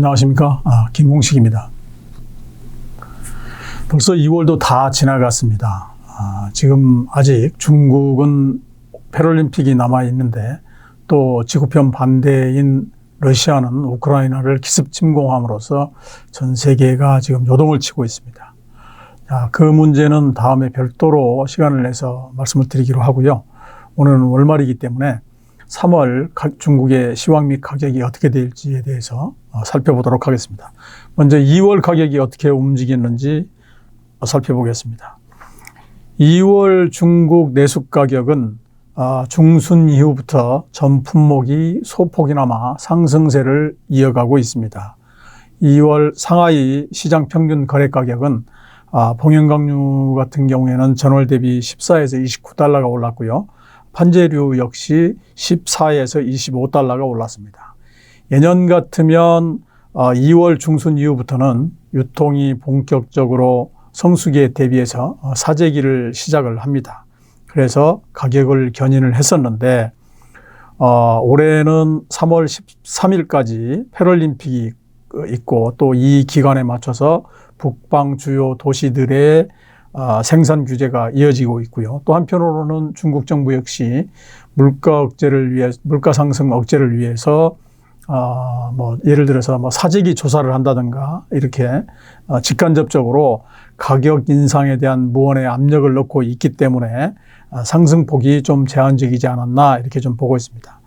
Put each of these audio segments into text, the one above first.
안녕하십니까. 아, 김홍식입니다. 벌써 2월도 다 지나갔습니다. 아, 지금 아직 중국은 패럴림픽이 남아 있는데 또 지구편 반대인 러시아는 우크라이나를 기습 침공함으로써 전 세계가 지금 요동을 치고 있습니다. 자, 그 문제는 다음에 별도로 시간을 내서 말씀을 드리기로 하고요. 오늘은 월말이기 때문에 3월 중국의 시황 및 가격이 어떻게 될지에 대해서 어, 살펴보도록 하겠습니다. 먼저 2월 가격이 어떻게 움직였는지 살펴보겠습니다. 2월 중국 내수 가격은 아, 중순 이후부터 전 품목이 소폭이나마 상승세를 이어가고 있습니다. 2월 상하이 시장 평균 거래 가격은 아, 봉연강류 같은 경우에는 전월 대비 14에서 29달러가 올랐고요. 판재류 역시 14에서 25달러가 올랐습니다. 예년 같으면 2월 어, 중순 이후부터는 유통이 본격적으로 성수기에 대비해서 어, 사재기를 시작을 합니다. 그래서 가격을 견인을 했었는데 어, 올해는 3월 13일까지 패럴림픽이 있고 또 이 기간에 맞춰서 북방 주요 도시들의 어, 생산 규제가 이어지고 있고요. 또 한편으로는 중국 정부 역시 물가 억제를 위해 물가 상승 억제를 위해서 어, 뭐 예를 들어서 뭐 사재기 조사를 한다든가 이렇게 어, 직간접적으로 가격 인상에 대한 무언의 압력을 넣고 있기 때문에 어, 상승폭이 좀 제한적이지 않았나 이렇게 좀 보고 있습니다.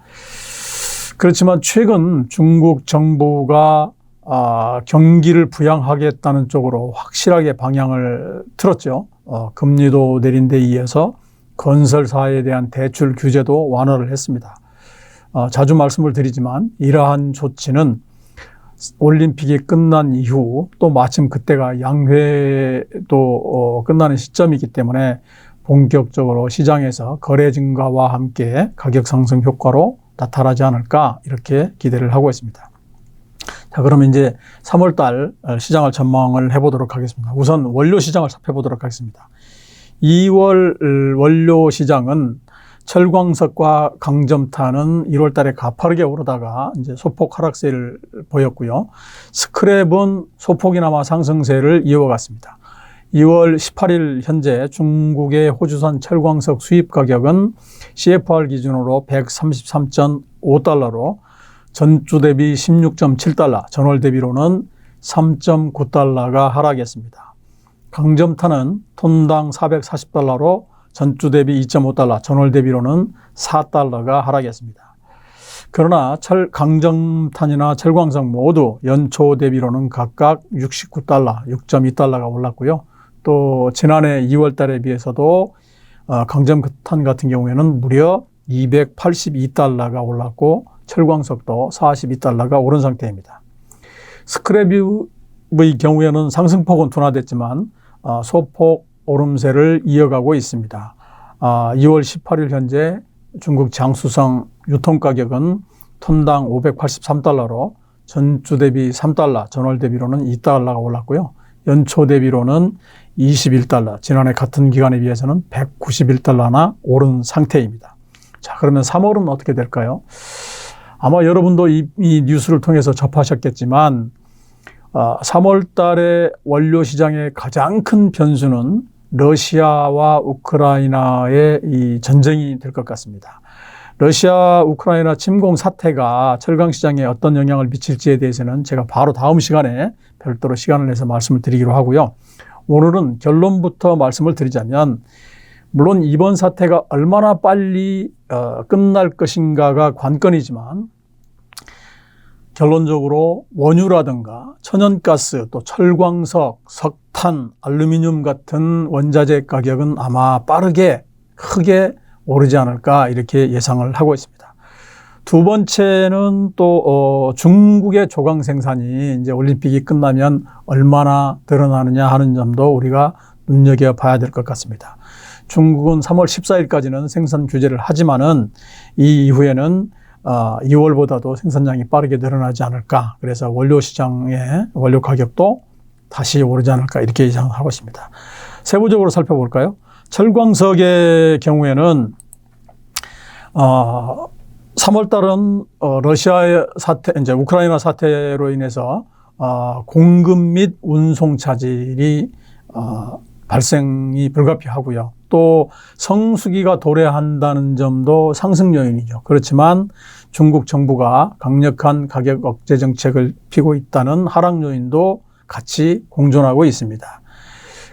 그렇지만 최근 중국 정부가 아, 경기를 부양하겠다는 쪽으로 확실하게 방향을 틀었죠. 어, 금리도 내린 데 이어서 건설사에 대한 대출 규제도 완화를 했습니다. 어, 자주 말씀을 드리지만 이러한 조치는 올림픽이 끝난 이후 또 마침 그때가 양회도 어, 끝나는 시점이기 때문에 본격적으로 시장에서 거래 증가와 함께 가격 상승 효과로 나타나지 않을까 이렇게 기대를 하고 있습니다. 자, 그러면 이제 3월 달 어, 시장을 전망을 해보도록 하겠습니다. 우선 원료 시장을 살펴보도록 하겠습니다. 2월 어, 원료 시장은 철광석과 강점탄은 1월 달에 가파르게 오르다가 이제 소폭 하락세를 보였고요. 스크랩은 소폭이나마 상승세를 이어갔습니다. 2월 18일 현재 중국의 호주산 철광석 수입 가격은 CFR 기준으로 133.5달러로 전주 대비 16.7달러, 전월 대비로는 3.9달러가 하락했습니다. 강점탄은 톤당 440달러로 전주 대비 2.5달러, 전월 대비로는 4달러가 하락했습니다. 그러나 철 강점탄이나 철광석 모두 연초 대비로는 각각 69달러, 6.2달러가 올랐고요. 또 지난해 2월 달에 비해서도 어, 강점탄 같은 경우에는 무려 282달러가 올랐고 철광석도 42달러가 오른 상태입니다. 스크랩의 경우에는 상승폭은 둔화됐지만 어, 소폭 오름세를 이어가고 있습니다. 2월 아, 18일 현재 중국 장수성 유통가격은 톤당 583달러로 전주 대비 3달러, 전월 대비로는 2달러가 올랐고요. 연초 대비로는 21달러, 지난해 같은 기간에 비해서는 191달러나 오른 상태입니다. 자, 그러면 3월은 어떻게 될까요? 아마 여러분도 이, 이 뉴스를 통해서 접하셨겠지만 어, 3월 달에 원료 시장의 가장 큰 변수는 러시아와 우크라이나의 이 전쟁이 될 것 같습니다. 러시아 우크라이나 침공 사태가 철강 시장에 어떤 영향을 미칠지에 대해서는 제가 바로 다음 시간에 별도로 시간을 내서 말씀을 드리기로 하고요. 오늘은 결론부터 말씀을 드리자면 물론 이번 사태가 얼마나 빨리 어, 끝날 것인가가 관건이지만 결론적으로 원유라든가 천연가스 또 철광석, 석탄, 알루미늄 같은 원자재 가격은 아마 빠르게 크게 오르지 않을까 이렇게 예상을 하고 있습니다. 두 번째는 또 어, 중국의 조강 생산이 이제 올림픽이 끝나면 얼마나 드러나느냐 하는 점도 우리가 눈여겨 봐야 될 것 같습니다. 중국은 3월 14일까지는 생산 규제를 하지만은 이 이후에는 어, 2월보다도 생산량이 빠르게 늘어나지 않을까. 그래서 원료 시장의 원료 가격도 다시 오르지 않을까 이렇게 예상하고 있습니다. 세부적으로 살펴볼까요? 철광석의 경우에는 어, 3월 달은 어, 러시아의 사태, 이제 우크라이나 사태로 인해서 어, 공급 및 운송 차질이 어, 발생이 불가피하고요. 또 성수기가 도래한다는 점도 상승 요인이죠. 그렇지만 중국 정부가 강력한 가격 억제 정책을 피고 있다는 하락 요인도 같이 공존하고 있습니다.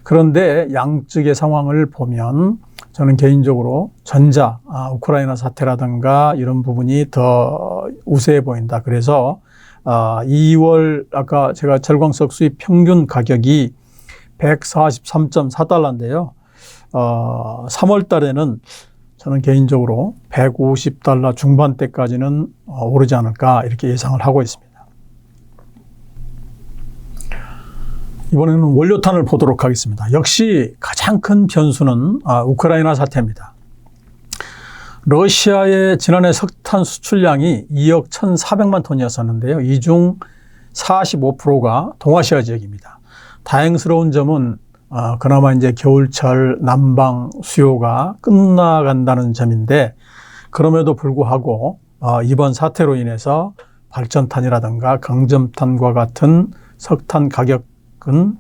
그런데 양측의 상황을 보면 저는 개인적으로 전자, 아, 우크라이나 사태라든가 이런 부분이 더 우세해 보인다. 그래서 아, 2월 아까 제가 절광석 수입 평균 가격이 143.4달러인데요. 어, 3월 달에는 저는 개인적으로 150달러 중반대까지는 어, 오르지 않을까 이렇게 예상을 하고 있습니다. 이번에는 원료탄을 보도록 하겠습니다. 역시 가장 큰 변수는 아, 우크라이나 사태입니다. 러시아의 지난해 석탄 수출량이 2억 1,400만 톤이었었는데요. 이 중 45%가 동아시아 지역입니다. 다행스러운 점은 어, 그나마 이제 겨울철 난방 수요가 끝나간다는 점인데 그럼에도 불구하고 어, 이번 사태로 인해서 발전탄이라든가 강점탄과 같은 석탄 가격은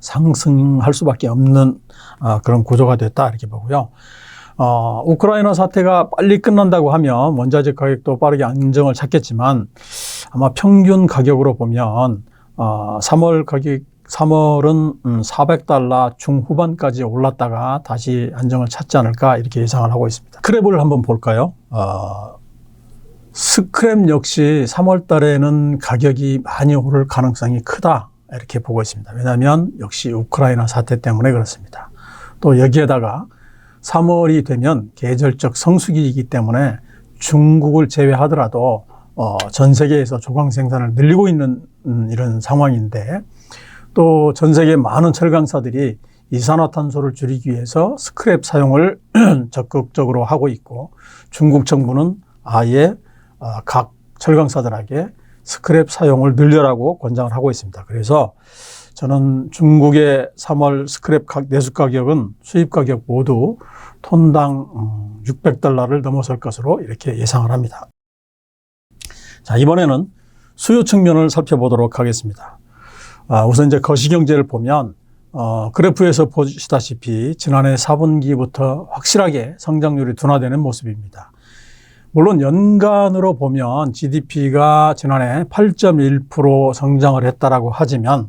상승할 수밖에 없는 어, 그런 구조가 됐다 이렇게 보고요. 어, 우크라이나 사태가 빨리 끝난다고 하면 원자재 가격도 빠르게 안정을 찾겠지만 아마 평균 가격으로 보면 어, 3월 가격 3월은 400달러 중후반까지 올랐다가 다시 안정을 찾지 않을까 이렇게 예상을 하고 있습니다. 스크랩을 한번 볼까요? 어, 스크랩 역시 3월 달에는 가격이 많이 오를 가능성이 크다 이렇게 보고 있습니다. 왜냐하면 역시 우크라이나 사태 때문에 그렇습니다. 또 여기에다가 3월이 되면 계절적 성수기이기 때문에 중국을 제외하더라도 어, 전 세계에서 조광 생산을 늘리고 있는 음, 이런 상황인데 또 전 세계 많은 철강사들이 이산화탄소를 줄이기 위해서 스크랩 사용을 적극적으로 하고 있고 중국 정부는 아예 어, 각 철강사들에게 스크랩 사용을 늘려라고 권장을 하고 있습니다. 그래서 저는 중국의 3월 스크랩 내수 가격은 수입 가격 모두 톤당 600달러를 음, 넘어설 것으로 이렇게 예상을 합니다. 자, 이번에는 수요 측면을 살펴보도록 하겠습니다. 아, 우선 이제 거시경제를 보면 어, 그래프에서 보시다시피 지난해 4분기부터 확실하게 성장률이 둔화되는 모습입니다. 물론 연간으로 보면 GDP가 지난해 8.1% 성장을 했다라고 하지만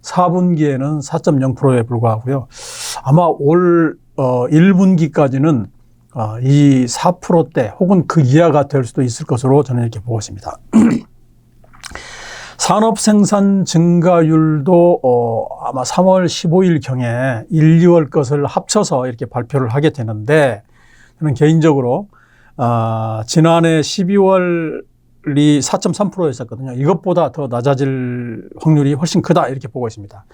4분기에는 4.0%에 불과하고요. 아마 올 어, 1분기까지는 어, 이 4%대 혹은 그 이하가 될 수도 있을 것으로 저는 이렇게 보고 있습니다. 산업 생산 증가율도 어, 아마 3월 15일 경에 1, 2월 것을 합쳐서 이렇게 발표를 하게 되는데 저는 개인적으로 어, 지난해 12월 이 4.3%였었거든요. 이것보다 더 낮아질 확률이 훨씬 크다 이렇게 보고 있습니다.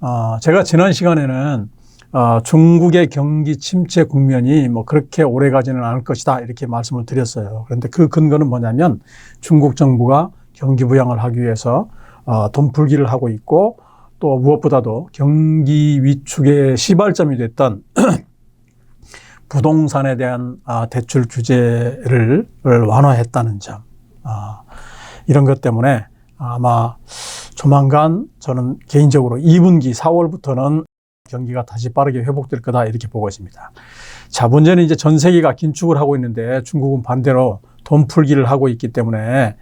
어, 제가 지난 시간에는 어, 중국의 경기 침체 국면이 뭐 그렇게 오래 가지는 않을 것이다 이렇게 말씀을 드렸어요. 그런데 그 근거는 뭐냐면 중국 정부가 경기 부양을 하기 위해서 어, 돈 풀기를 하고 있고 또 무엇보다도 경기 위축의 시발점이 됐던 부동산에 대한 아, 대출 규제를 완화했다는 점. 아, 이런 것 때문에 아마 조만간 저는 개인적으로 2분기 4월부터는 경기가 다시 빠르게 회복될 거다 이렇게 보고 있습니다. 자, 문제는 이제 전 세계가 긴축을 하고 있는데 중국은 반대로 돈 풀기를 하고 있기 때문에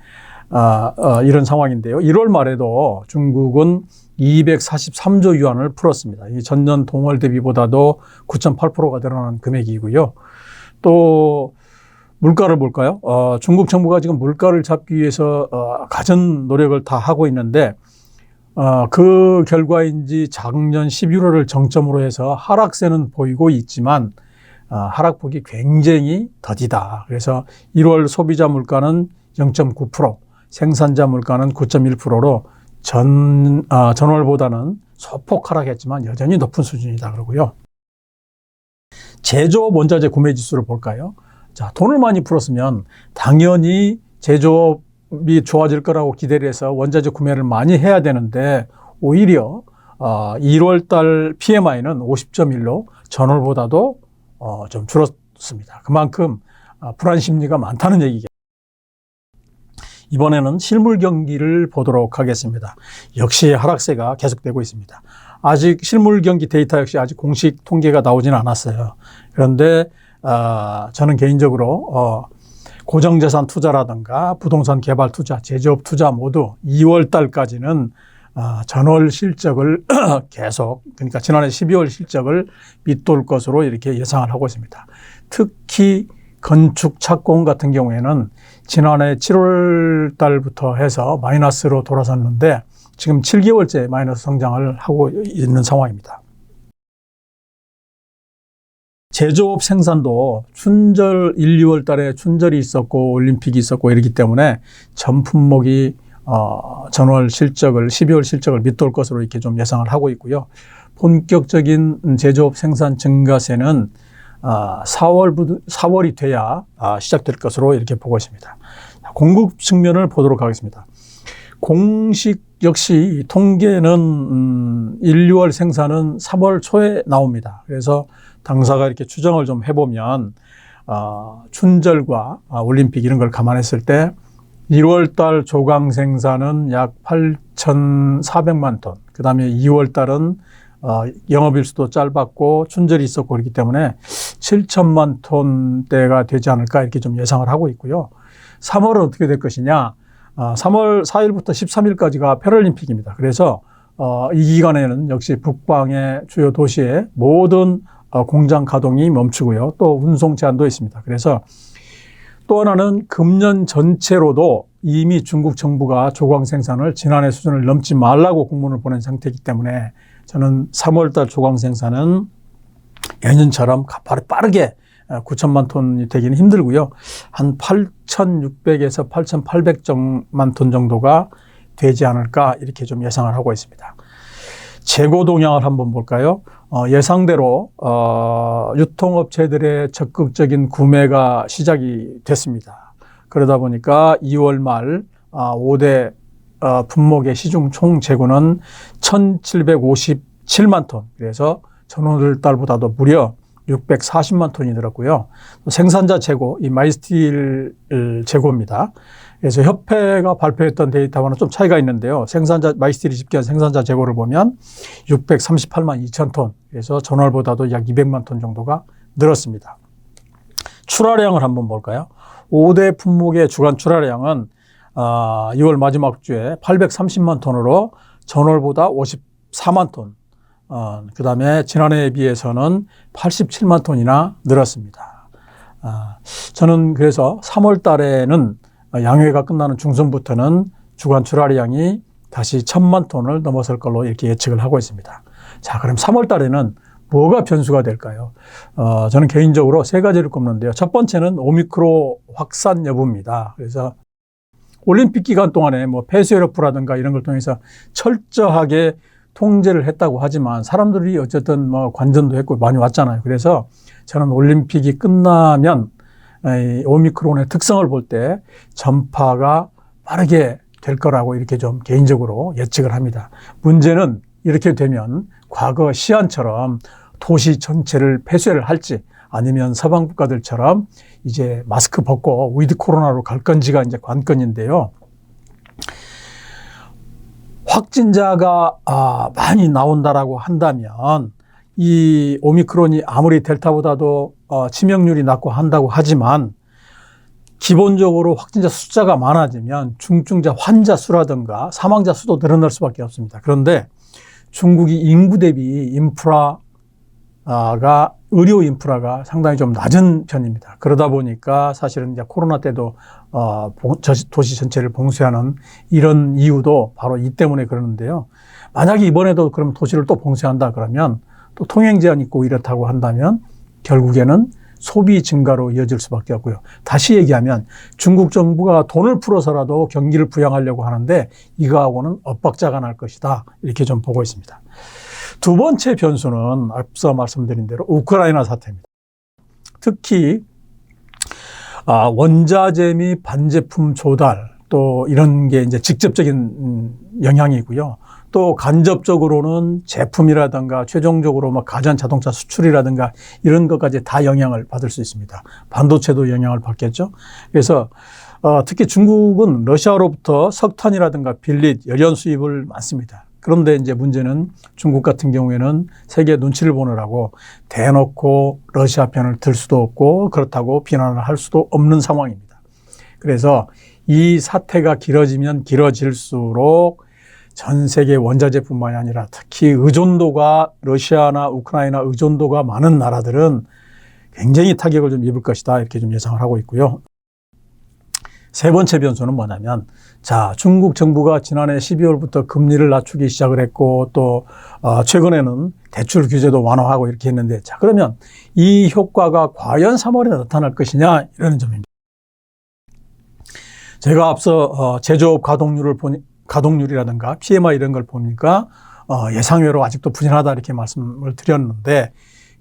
아, 어, 이런 상황인데요. 1월 말에도 중국은 243조 유안을 풀었습니다. 이 전년 동월 대비보다도 9.8%가 늘어난 금액이고요. 또 물가를 볼까요? 어, 중국 정부가 지금 물가를 잡기 위해서 어, 가전 노력을 다 하고 있는데 어, 그 결과인지 작년 11월을 정점으로 해서 하락세는 보이고 있지만 어, 하락폭이 굉장히 더디다. 그래서 1월 소비자 물가는 0.9%, 생산자 물가는 9.1%로 전, 어, 전월보다는 소폭 하락했지만 여전히 높은 수준이다 그러고요. 제조업 원자재 구매 지수를 볼까요? 자, 돈을 많이 풀었으면 당연히 제조업이 좋아질 거라고 기대를 해서 원자재 구매를 많이 해야 되는데 오히려 어, 1월 달 PMI는 50.1로 전월보다도 어, 좀 줄었습니다. 그만큼 아, 불안 심리가 많다는 얘기겠죠. 이번에는 실물 경기를 보도록 하겠습니다. 역시 하락세가 계속되고 있습니다. 아직 실물 경기 데이터 역시 아직 공식 통계가 나오지는 않았어요. 그런데 어, 저는 개인적으로 어, 고정자산 투자라든가 부동산 개발 투자, 제조업 투자 모두 2월 달까지는 어, 전월 실적을 계속 그러니까 지난해 12월 실적을 밑돌 것으로 이렇게 예상을 하고 있습니다. 특히 건축 착공 같은 경우에는 지난해 7월 달부터 해서 마이너스로 돌아섰는데 지금 7개월째 마이너스 성장을 하고 있는 상황입니다. 제조업 생산도 춘절 1, 2월 달에 춘절이 있었고 올림픽이 있었고 이러기 때문에 전 품목이 어, 전월 실적을 12월 실적을 밑돌 것으로 이렇게 좀 예상을 하고 있고요. 본격적인 제조업 생산 증가세는 아, 4월, 4월이 돼야 아, 시작될 것으로 이렇게 보고 있습니다. 공급 측면을 보도록 하겠습니다. 공식 역시 통계는 음, 1, 2월 생산은 3월 초에 나옵니다. 그래서 당사가 이렇게 추정을 좀 해보면 어, 춘절과 아, 올림픽 이런 걸 감안했을 때 1월 달 조강 생산은 약 8,400만 톤, 그 다음에 2월 달은 어, 영업일수도 짧았고 춘절이 있었고 그렇기 때문에 7천만 톤대가 되지 않을까 이렇게 좀 예상을 하고 있고요. 3월은 어떻게 될 것이냐? 어, 3월 4일부터 13일까지가 패럴림픽입니다. 그래서 어, 이 기간에는 역시 북방의 주요 도시의 모든 어, 공장 가동이 멈추고요. 또 운송 제한도 있습니다. 그래서 또 하나는 금년 전체로도 이미 중국 정부가 조광 생산을 지난해 수준을 넘지 말라고 공문을 보낸 상태이기 때문에 저는 3월달 조광 생산은 예년처럼 빠르게 9천만 톤이 되기는 힘들고요. 한 8,600에서 8,800만 톤 정도가 되지 않을까 이렇게 좀 예상을 하고 있습니다. 재고 동향을 한번 볼까요? 어, 예상대로 어, 유통업체들의 적극적인 구매가 시작이 됐습니다. 그러다 보니까 2월 말 아, 5대 어, 분목의 시중 총 재고는 1,757만 톤. 그래서 전월 달보다도 무려 640만 톤이 늘었고요. 생산자 재고, 이 마이스틸 재고입니다. 그래서 협회가 발표했던 데이터와는 좀 차이가 있는데요. 생산자, 마이스틸이 집계한 생산자 재고를 보면 638만 2천 톤. 그래서 전월보다도 약 200만 톤 정도가 늘었습니다. 출하량을 한번 볼까요? 5대 품목의 주간 출하량은 어, 2월 마지막 주에 830만 톤으로 전월보다 54만 톤, 어, 그 다음에 지난해에 비해서는 87만 톤이나 늘었습니다. 어, 저는 그래서 3월 달에는 양회가 끝나는 중순부터는 주간 출하량이 다시 1000만 톤을 넘어설 걸로 이렇게 예측을 하고 있습니다. 자, 그럼 3월 달에는 뭐가 변수가 될까요? 어, 저는 개인적으로 세 가지를 꼽는데요. 첫 번째는 오미크로 확산 여부입니다. 그래서 올림픽 기간 동안에 뭐 폐쇄력프라든가 이런 걸 통해서 철저하게 통제를 했다고 하지만 사람들이 어쨌든 뭐 관전도 했고 많이 왔잖아요. 그래서 저는 올림픽이 끝나면 이 오미크론의 특성을 볼 때 전파가 빠르게 될 거라고 이렇게 좀 개인적으로 예측을 합니다. 문제는 이렇게 되면 과거 시안처럼 도시 전체를 폐쇄를 할지 아니면 서방 국가들처럼 이제 마스크 벗고 위드 코로나로 갈 건지가 이제 관건인데요. 확진자가 아, 많이 나온다라고 한다면 이 오미크론이 아무리 델타보다도 어, 치명률이 낮고 한다고 하지만 기본적으로 확진자 숫자가 많아지면 중증자 환자 수라든가 사망자 수도 늘어날 수밖에 없습니다. 그런데 중국이 인구 대비 인프라가 의료 인프라가 상당히 좀 낮은 편입니다. 그러다 보니까 사실은 이제 코로나 때도 어, 도시 전체를 봉쇄하는 이런 이유도 바로 이 때문에 그러는데요. 만약에 이번에도 그럼 도시를 또 봉쇄한다 그러면 또 통행 제한 있고 이렇다고 한다면 결국에는 소비 증가로 이어질 수밖에 없고요. 다시 얘기하면 중국 정부가 돈을 풀어서라도 경기를 부양하려고 하는데 이거하고는 엇박자가 날 것이다. 이렇게 좀 보고 있습니다. 두 번째 변수는 앞서 말씀드린 대로 우크라이나 사태입니다. 특히 아, 원자재 및 반제품 조달 또 이런 게 이제 직접적인 음, 영향이고요. 또 간접적으로는 제품이라든가 최종적으로 뭐 가전 자동차 수출이라든가 이런 것까지 다 영향을 받을 수 있습니다. 반도체도 영향을 받겠죠. 그래서 어, 특히 중국은 러시아로부터 석탄이라든가 빌릿, 열연 수입을 많습니다. 그런데 이제 문제는 중국 같은 경우에는 세계 눈치를 보느라고 대놓고 러시아 편을 들 수도 없고 그렇다고 비난을 할 수도 없는 상황입니다. 그래서 이 사태가 길어지면 길어질수록 전 세계 원자재뿐만이 아니라 특히 의존도가 러시아나 우크라이나 의존도가 많은 나라들은 굉장히 타격을 좀 입을 것이다 이렇게 좀 예상을 하고 있고요. 세 번째 변수는 뭐냐면 자 중국 정부가 지난해 12월부터 금리를 낮추기 시작을 했고 또 어, 최근에는 대출 규제도 완화하고 이렇게 했는데 자 그러면 이 효과가 과연 3월에 나타날 것이냐 이런 점입니다. 제가 앞서 어, 제조업 가동률을 보니 가동률이라든가 PMI 이런 걸 보니까 어, 예상외로 아직도 부진하다 이렇게 말씀을 드렸는데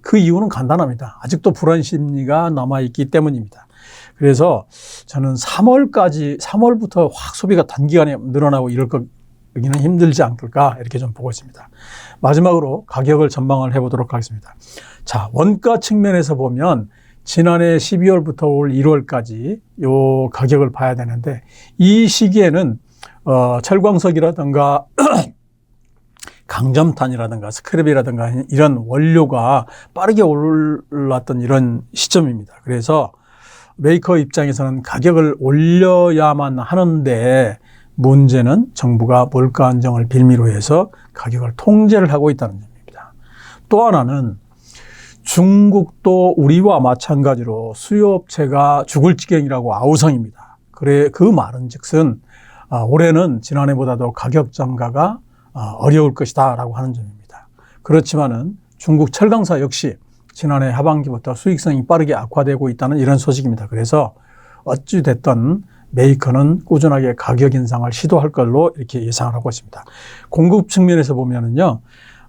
그 이유는 간단합니다. 아직도 불안 심리가 남아 있기 때문입니다. 그래서 저는 3월까지 3월부터 확 소비가 단기간에 늘어나고 이럴 거기는 힘들지 않을까 이렇게 좀 보고 있습니다. 마지막으로 가격을 전망을 해보도록 하겠습니다. 자 원가 측면에서 보면 지난해 12월부터 올 1월까지 요 가격을 봐야 되는데 이 시기에는 어, 철광석이라든가 강점탄이라든가 스크랩이라든가 이런 원료가 빠르게 올랐던 이런 시점입니다. 그래서 메이커 입장에서는 가격을 올려야만 하는데 문제는 정부가 물가 안정을 빌미로 해서 가격을 통제를 하고 있다는 점입니다. 또 하나는 중국도 우리와 마찬가지로 수요업체가 죽을 지경이라고 아우성입니다. 그래 그 말은 즉슨 아, 올해는 지난해보다도 가격 증가가 아, 어려울 것이다라고 하는 점입니다. 그렇지만은 중국 철강사 역시 지난해 하반기부터 수익성이 빠르게 악화되고 있다는 이런 소식입니다. 그래서 어찌 됐든 메이커는 꾸준하게 가격 인상을 시도할 걸로 이렇게 예상을 하고 있습니다. 공급 측면에서 보면은요,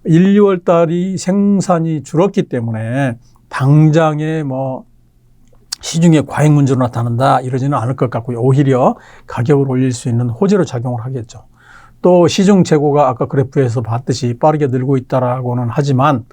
1, 2월 달이 생산이 줄었기 때문에 당장에 뭐 시중에 과잉 문제로 나타난다 이러지는 않을 것 같고요. 오히려 가격을 올릴 수 있는 호재로 작용을 하겠죠. 또 시중 재고가 아까 그래프에서 봤듯이 빠르게 늘고 있다라고는 하지만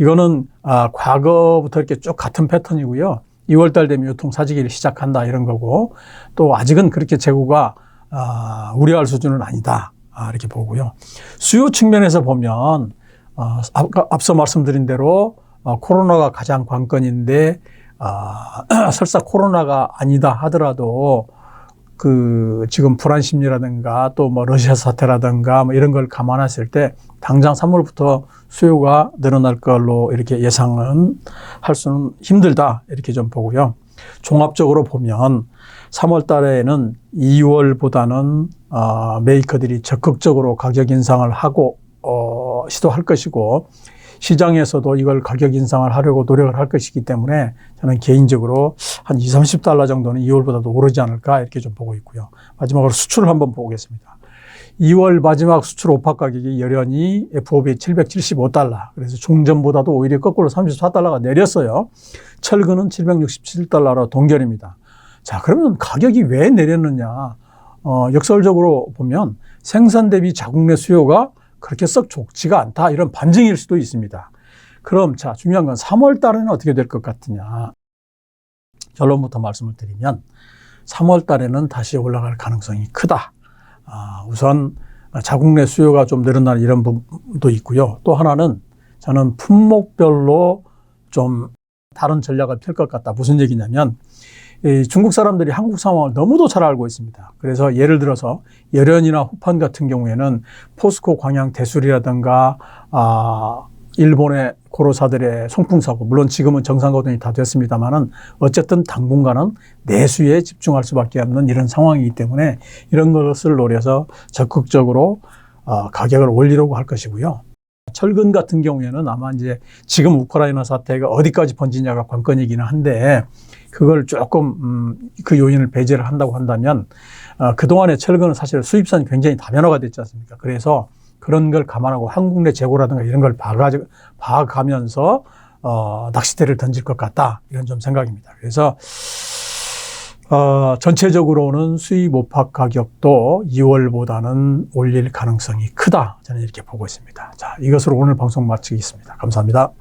이거는 아, 과거부터 이렇게 쭉 같은 패턴이고요. 2월 달 되면 유통 사지기를 시작한다 이런 거고 또 아직은 그렇게 재고가 아, 우려할 수준은 아니다 아, 이렇게 보고요. 수요 측면에서 보면 어, 아까 앞서 말씀드린 대로 어, 코로나가 가장 관건인데 아, 설사 코로나가 아니다 하더라도 그 지금 불안 심리라든가 또 뭐 러시아 사태라든가 뭐 이런 걸 감안했을 때 당장 3월부터 수요가 늘어날 걸로 이렇게 예상은 할 수는 힘들다 이렇게 좀 보고요. 종합적으로 보면 3월 달에는 2월보다는 어, 메이커들이 적극적으로 가격 인상을 하고 어, 시도할 것이고 시장에서도 이걸 가격 인상을 하려고 노력을 할 것이기 때문에 저는 개인적으로 한 2, 30달러 정도는 2월보다도 오르지 않을까 이렇게 좀 보고 있고요. 마지막으로 수출을 한번 보겠습니다. 2월 마지막 수출 오파 가격이 열연히 FOB 775달러. 그래서 중전보다도 오히려 거꾸로 34달러가 내렸어요. 철근은 767달러로 동결입니다. 자, 그러면 가격이 왜 내렸느냐? 어, 역설적으로 보면 생산 대비 자국 내 수요가 그렇게 썩 좋지가 않다. 이런 반증일 수도 있습니다. 그럼 자, 중요한 건 3월 달에는 어떻게 될 것 같으냐. 결론부터 말씀을 드리면 3월 달에는 다시 올라갈 가능성이 크다. 아, 우선 자국 내 수요가 좀 늘어나는 이런 부분도 있고요. 또 하나는 저는 품목별로 좀 다른 전략을 펼 것 같다. 무슨 얘기냐면 중국 사람들이 한국 상황을 너무도 잘 알고 있습니다. 그래서 예를 들어서 열연이나 후판 같은 경우에는 포스코 광양 대술이라든가 아, 일본의 고로사들의 송풍사고 물론 지금은 정상거동이 다 됐습니다만은 어쨌든 당분간은 내수에 집중할 수밖에 없는 이런 상황이기 때문에 이런 것을 노려서 적극적으로 어, 가격을 올리려고 할 것이고요. 철근 같은 경우에는 아마 이제 지금 우크라이나 사태가 어디까지 번지냐가 관건이기는 한데 그걸 조금 음, 그 요인을 배제를 한다고 한다면 어, 그동안의 철근은 사실 수입선이 굉장히 다변화가 됐지 않습니까? 그래서 그런 걸 감안하고 한국 내 재고라든가 이런 걸 봐가, 봐가면서 어, 낚싯대를 던질 것 같다 이런 좀 생각입니다. 그래서 어, 전체적으로는 수입 오팍 가격도 2월보다는 올릴 가능성이 크다. 저는 이렇게 보고 있습니다. 자, 이것으로 오늘 방송 마치겠습니다. 감사합니다.